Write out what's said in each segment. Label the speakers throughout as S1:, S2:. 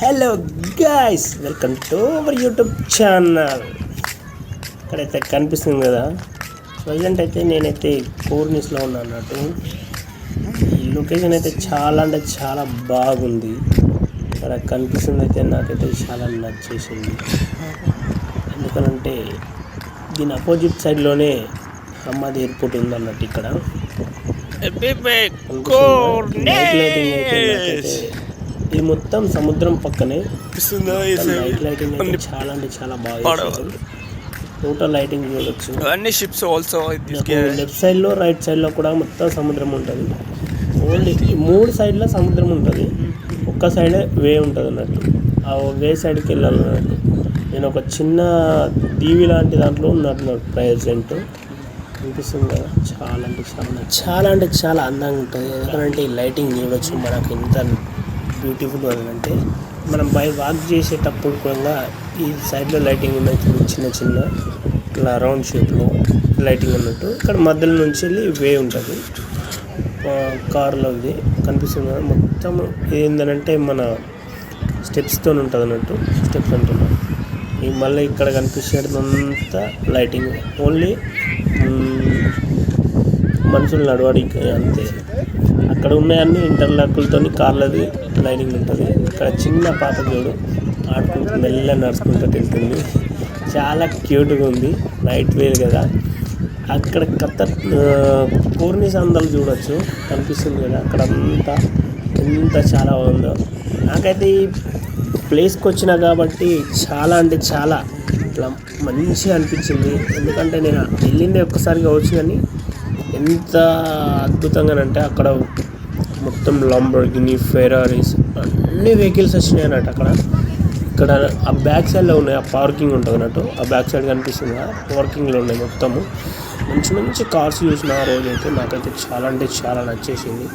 S1: Hello guys welcome to our YouTube channel ఇక్కడైతే కనిపిస్తుంది కదా. ప్రజెంట్ అయితే నేనైతే కోర్నిస్లో ఉన్నా అన్నట్టు. ఈ లొకేషన్ అయితే చాలా అంటే చాలా బాగుంది. ఇక్కడ కనిపిస్తుంది అయితే నాకైతే చాలా నచ్చేసింది. ఎందుకనంటే దీని అపోజిట్ సైడ్లోనే హమ్మాది ఎయిర్పోర్ట్ ఉంది అన్నట్టు ఇక్కడ లైటింగ్ అయితే ఇది మొత్తం సముద్రం పక్కనే నైట్ లైటింగ్ అయితే చాలా అంటే చాలా బాగా. టోటల్ లైటింగ్ చూడొచ్చు.
S2: అన్ని షిప్స్ ఆల్సో
S1: లెఫ్ట్ సైడ్లో రైట్ సైడ్లో కూడా మొత్తం సముద్రం ఉంటుంది. ఓన్లీ ఈ మూడు సైడ్ల సముద్రం ఉంటుంది. ఒక్క సైడే వే ఉంటుంది అన్నట్టు. ఆ వే సైడ్కి వెళ్ళాలి అన్నట్టు. నేను ఒక చిన్న దీవి లాంటి దాంట్లో ఉన్నట్టు ప్రజెంట్ అనిపిస్తుంది కదా? చాలా అంటే చాలా చాలా అంటే చాలా అందంగా ఉంటుంది. ఎందుకంటే ఈ లైటింగ్ చూడొచ్చు మనకు ఎంత బ్యూటిఫుల్ అంటే మనం బై వాక్ చేసేటప్పుడు కూడా ఈ సైడ్లో లైటింగ్ ఉన్నాయి చూడు చిన్న చిన్న ఇట్లా రౌండ్ షేప్లో లైటింగ్ ఉన్నట్టు ఇక్కడ మధ్యలో నుంచి వెళ్ళి వే ఉంటుంది. కార్లో ఇది కనిపిస్తుంది మొత్తం ఏంటంటే మన స్టెప్స్తో ఉంటుంది అన్నట్టు. స్టెప్స్ అంటున్నాం. ఈ మళ్ళీ ఇక్కడ కనిపించేదంతా లైటింగ్. ఓన్లీ మనుషులు నడవడానికి అంతే. అక్కడ ఉన్నాయన్నీ ఇంటర్లాకులతో కార్లది లైనింగ్ ఉంటుంది. ఇక్కడ చిన్న పాప చూడు ఆడుకుంటూ మెల్ల నడుచుకుంటూ వెళ్తుంది చాలా క్యూట్గా ఉంది. నైట్ వేర్ కదా. అక్కడ కత్త పూర్ణి సందలు చూడొచ్చు. కనిపిస్తుంది కదా. అక్కడ అంతా ఎంత చాలా ఉందో. నాకైతే ఈ ప్లేస్కి వచ్చిన కాబట్టి చాలా అంటే చాలా ఇట్లా మంచిగా అనిపించింది. ఎందుకంటే నేను వెళ్ళింది ఒక్కసారి కావచ్చు కానీ ఎంత అద్భుతంగానంటే అక్కడ మొత్తం లంబర్గిని ఫెరారీస్ అన్ని వెహికల్స్ వచ్చినాయి అన్నట్టు అక్కడ. ఇక్కడ ఆ బ్యాక్ సైడ్లో ఉన్నాయి ఆ పార్కింగ్ ఉంటుంది అన్నట్టు. ఆ బ్యాక్ సైడ్ కనిపిస్తుంది కదా పార్కింగ్లో ఉన్నాయి మొత్తము. మంచి మంచి కార్స్ చూసిన ఆ రోజు అయితే నాకైతే చాలా అంటే చాలా నచ్చేసింది.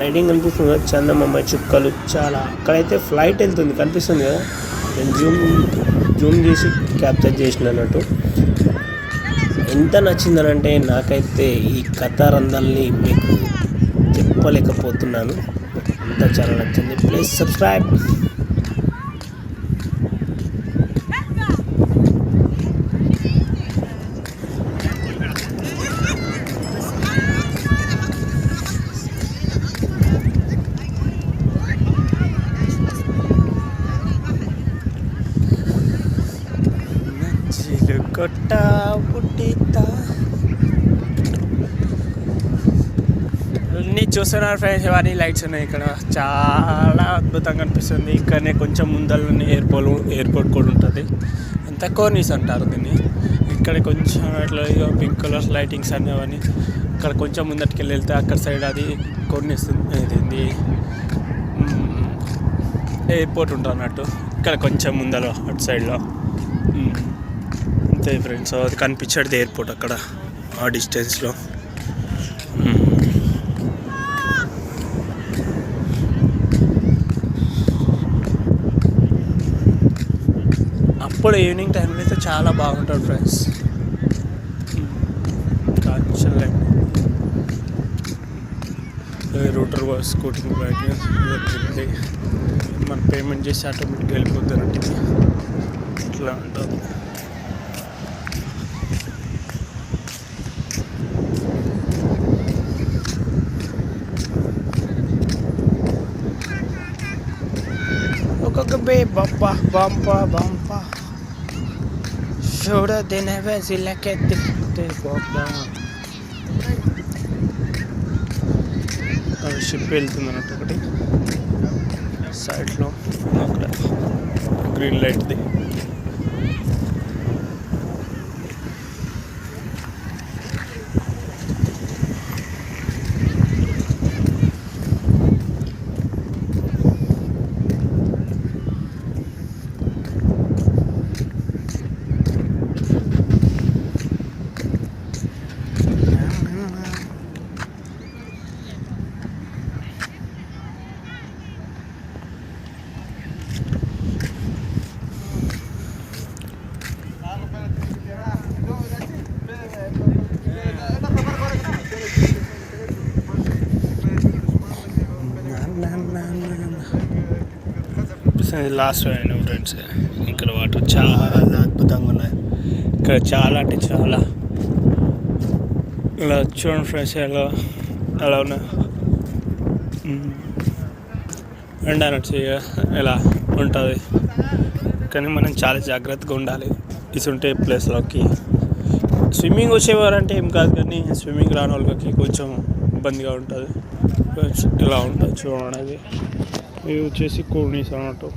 S1: లైటింగ్ కనిపిస్తుంది కదా చందమామ చుక్కలు చాలా. అక్కడైతే ఫ్లైట్ వెళ్తుంది కనిపిస్తుంది కదా. నేను జూమ్ జూమ్ చేసి క్యాప్చర్ చేసిన అన్నట్టు. ఎంత నచ్చిందనంటే నాకైతే ఈ కథ కథారందాల్ని మీకు చెప్పలేకపోతున్నాను. అంత చాలా నచ్చింది. Please subscribe.
S2: కొట్ట పుట్టిత అన్నీ చూస్తున్నారు ఫ్రెండ్స్ ఇవన్నీ లైట్స్ ఉన్నాయి ఇక్కడ. చాలా అద్భుతంగా అనిపిస్తుంది. ఇక్కడనే కొంచెం ముందరలోనే ఎయిర్పోర్ట్ ఎయిర్పోర్ట్ కూడా ఉంటుంది. ఎంత కోర్నీస్ అంటారు దీన్ని. ఇక్కడ కొంచెం అట్లా పింక్ కలర్ లైటింగ్స్ అన్నీ అవన్నీ ఇక్కడ కొంచెం ముందటికి వెళ్ళి వెళ్తే అక్కడ సైడ్ అది కోర్నీస్ ఇది ఎయిర్పోర్ట్ ఉంటుంది అన్నట్టు ఇక్కడ కొంచెం ముందలో అటు సైడ్లో అంతే ఫ్రెండ్స్ అది కనిపించేది ఎయిర్పోర్ట్ అక్కడ ఆ డిస్టెన్స్లో అప్పుడు ఈవినింగ్ టైంలో అయితే చాలా బాగుంటుంది ఫ్రెండ్స్ కాంచన్ రూటర్ స్కూటింగ్ బ్యాగ్ మనం పేమెంట్ చేసి ఆటోమేటిక్గా వెళ్ళిపోతారంటే ఇట్లా ఉంటుంది ఒక్కొక్క బే బంప బంప బంప చూడదిన వెసిలకెత్తి షిప్ వెళ్తుంది అన్నట్టు ఒకటి. సైడ్లో అక్కడ గ్రీన్ లైట్ది లాస్ట్ అయిన ఫ్రెండ్స్ ఇక్కడ వాటర్ చాలా అద్భుతంగా ఉన్నాయి. ఇక్కడ చాలా అంటే చాలా. ఇలా చూడండి ఫ్రెండ్స్ ఎలా అలా ఉన్నాయి ఎండ అనొచ్చు ఎలా ఉంటుంది. కానీ మనం చాలా జాగ్రత్తగా ఉండాలి. ఇసుంటే ప్లేస్లోకి స్విమ్మింగ్ వచ్చేవారంటే ఏం కాదు కానీ స్విమ్మింగ్ రాని వాళ్ళకి కొంచెం ఇబ్బందిగా ఉంటుంది. కొంచెం ఇలా ఉంటుంది చూడండి ఇవి వచ్చేసి కోర్నీస్ అన్నట్టు